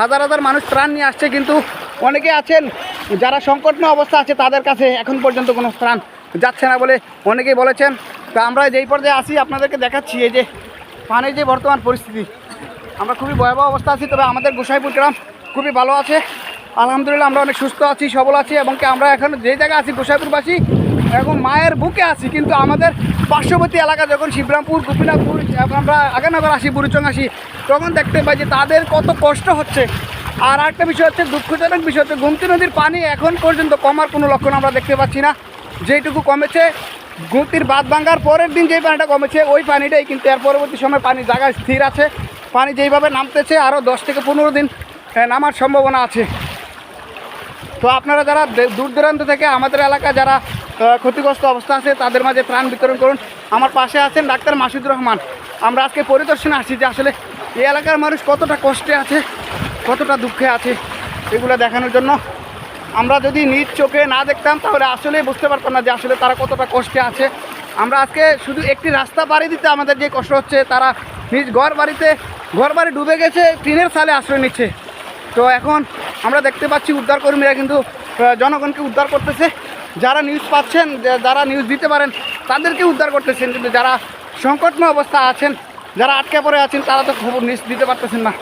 হাজার হাজার মানুষ ত্রাণ নিয়ে আসছে, কিন্তু অনেকে আছেন যারা সংকটময় অবস্থা আছে, তাদের কাছে এখন পর্যন্ত কোনো ত্রাণ যাচ্ছে না বলে অনেকেই বলেছেন। তা আমরা যেই পর্যায়ে আসি আপনাদেরকে দেখাচ্ছি এই যে পানির যে বর্তমান পরিস্থিতি। আমরা খুবই ভয়াবহ অবস্থা আছি, তবে আমাদের গোসাইপুর গ্রাম খুবই ভালো আছে। আলহামদুলিল্লাহ আমরা অনেক সুস্থ আছি, সবল আছি, এবং আমরা এখন যে জায়গায় আছি, গোসাইপুরবাসী এখন মায়ের বুকে আছি, কিন্তু আমাদের পার্শ্ববর্তী এলাকা যখন শিবরামপুর, গোপীনাথপুর আমরা আগানগর আসি, বুড়িচং আসি, তখন দেখতে পাই যে তাদের কত কষ্ট হচ্ছে। আর একটা বিষয় হচ্ছে, দুঃখজনক বিষয় হচ্ছে, গুমতি নদীর পানি এখন পর্যন্ত কমার কোনো লক্ষণ আমরা দেখতে পাচ্ছি না। যেইটুকু কমেছে, গুমতির বাদ ভাঙ্গার পরের দিন যেই পানিটা কমেছে, ওই পানিটাই কিন্তু এর পরবর্তী সময় পানি জায়গায় স্থির আছে। পানি যেইভাবে নামতেছে আরও দশ থেকে পনেরো দিন নামার সম্ভাবনা আছে। তো আপনারা যারা দূর দূরান্ত থেকে আমাদের এলাকা যারা ক্ষতিগ্রস্ত অবস্থা আছে, তাদের মাঝে ত্রাণ বিতরণ করুন। আমার পাশে আছেন ডাক্তার মাসুদুর রহমান। আমরা আজকে পরিদর্শনে আসছি যে আসলে এই এলাকার মানুষ কতটা কষ্টে আছে, কতটা দুঃখে আছে এগুলো দেখানোর জন্য। আমরা যদি নিজ চোখে না দেখতাম, তাহলে আসলে বুঝতে পারতাম না যে আসলে তারা কতটা কষ্টে আছে। আমরা আজকে শুধু একটি রাস্তা পাড়ি দিতে আমাদের যে কষ্ট হচ্ছে, তারা নিজ ঘর বাড়িতে ঘর বাড়ি ডুবে গেছে, টিনের সালে আশ্রয় নিচ্ছে। তো এখন আমরা দেখতে পাচ্ছি উদ্ধারকর্মীরা কিন্তু জনগণকে উদ্ধার করতেছে। যারা নিউজ পাচ্ছেন যারা নিউজ দিতে পারেন, তাদেরকে উদ্ধার করতেছেন। কিন্তু যারা সংকটময় অবস্থা আছেন, যারা আটকে পড়ে আছেন, তারা তো খবর নিউজ দিতে পারতেছেন না।